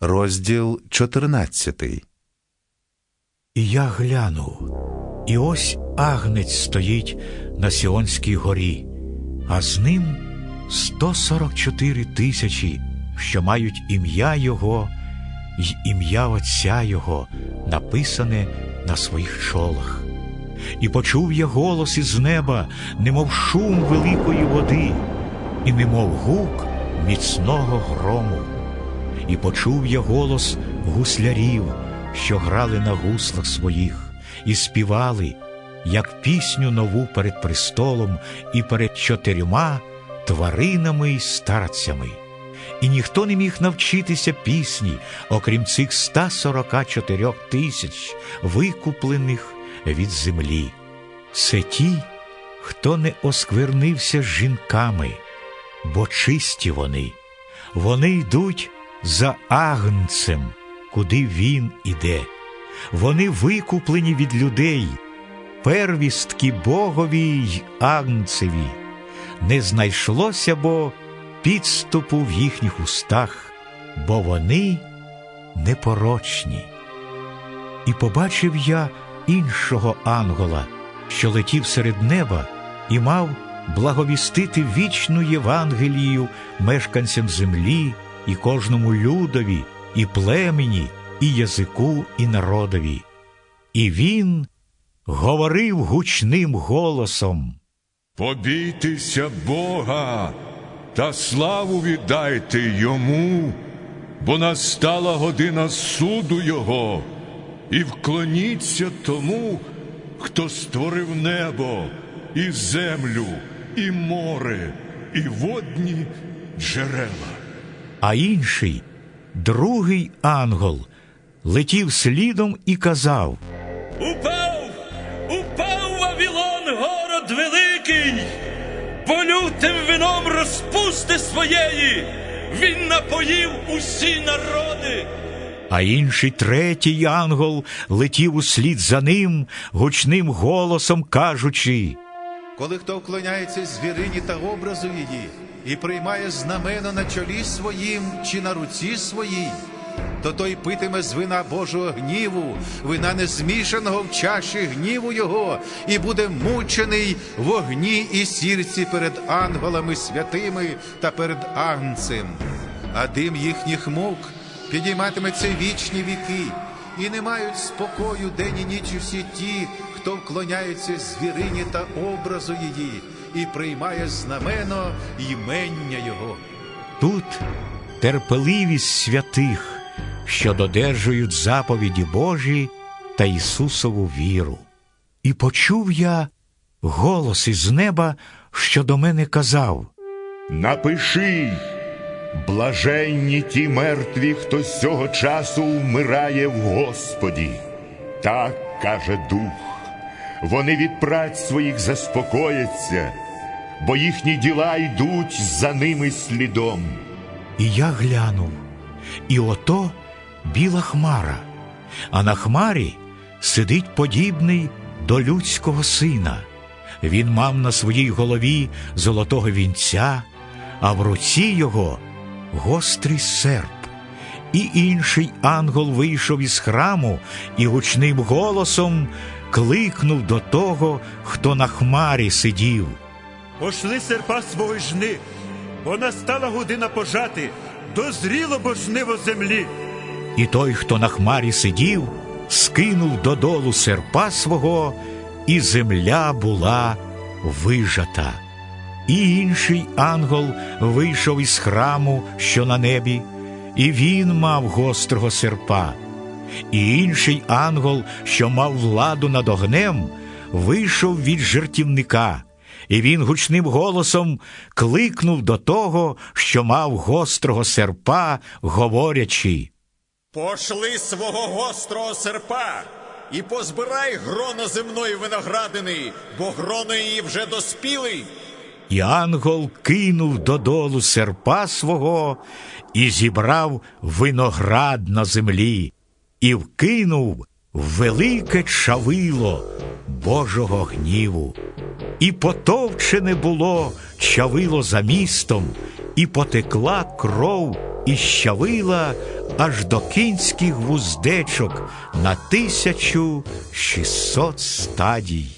розділ 14. І я глянув, і ось агнець стоїть на Сіонській горі, а з ним 144 тисячі, що мають ім'я Його й ім'я Отця Його, написане на своїх чолах. І почув я голос із неба, немов шум великої води, і немов гук міцного грому. І почув я голос гуслярів, що грали на гуслах своїх, і співали, як пісню нову перед престолом і перед чотирма тваринами й старцями. І ніхто не міг навчитися пісні, окрім цих 144 тисяч, викуплених від землі. Це ті, хто не осквернився з жінками, бо чисті вони. Вони йдуть за агнцем, куди він іде. Вони викуплені від людей, первістки Богові й агнцеві. Не знайшлося бо підступу в їхніх устах, бо вони непорочні. І побачив я іншого ангола, що летів серед неба і мав благовістити вічну Євангелію мешканцям землі і кожному людові, і племені, і язику, і народові. І він говорив гучним голосом. Побійтеся Бога та славу віддайте йому, бо настала година суду Його, і вклоніться тому, хто створив небо, і землю, і море, і водні джерела. А інший, другий ангел, летів слідом і казав Упав, упав Вавилон, город великий, бо лютим вином розпусти своєї, він напоїв усі народи. А інший третій ангел летів услід за ним гучним голосом кажучи. Коли хто вклоняється звірині та образу її і приймає знамено на чолі своїм чи на руці своїй, то той питиме з вина Божого гніву, вина незмішаного в чаші гніву його, і буде мучений вогні і сірці перед ангелами святими та перед агнцем. А дим їхніх мук підійматиметься вічні віки, і не мають спокою день і ніч усі ті, хто вклоняється звірині та образу її, і приймає знамено ймення його. Тут терпеливість святих, що додержують заповіді Божі та Ісусову віру. І почув я голос із неба, що до мене казав. Напиши, блаженні ті мертві, хто з цього часу вмирає в Господі. Так каже Дух. Вони від праць своїх заспокояться, бо їхні діла йдуть за ними слідом. І я глянув, і ото біла хмара, а на хмарі сидить подібний до людського сина. Він мав на своїй голові золотого вінця, а в руці його гострий серп. І інший ангел вийшов із храму і гучним голосом кликнув до того, хто на хмарі сидів. Пошли серпа свого жни, бо настала година пожати, дозріло бо жниво землі. І той, хто на хмарі сидів, скинув додолу серпа свого, і земля була вижата. І інший ангел вийшов із храму, що на небі, і він мав гострого серпа. І інший ангел, що мав владу над огнем, вийшов від жертівника, і він гучним голосом кликнув до того, що мав гострого серпа, говорячи. Пошли свого гострого серпа і позбирай грона земної виноградини, бо гроно її вже доспіли. І ангел кинув додолу серпа свого і зібрав виноград на землі, і вкинув велике чавило Божого гніву. І потовчене було чавило за містом, і потекла кров із чавила аж до кінських вуздечок на тисячу шістсот стадій.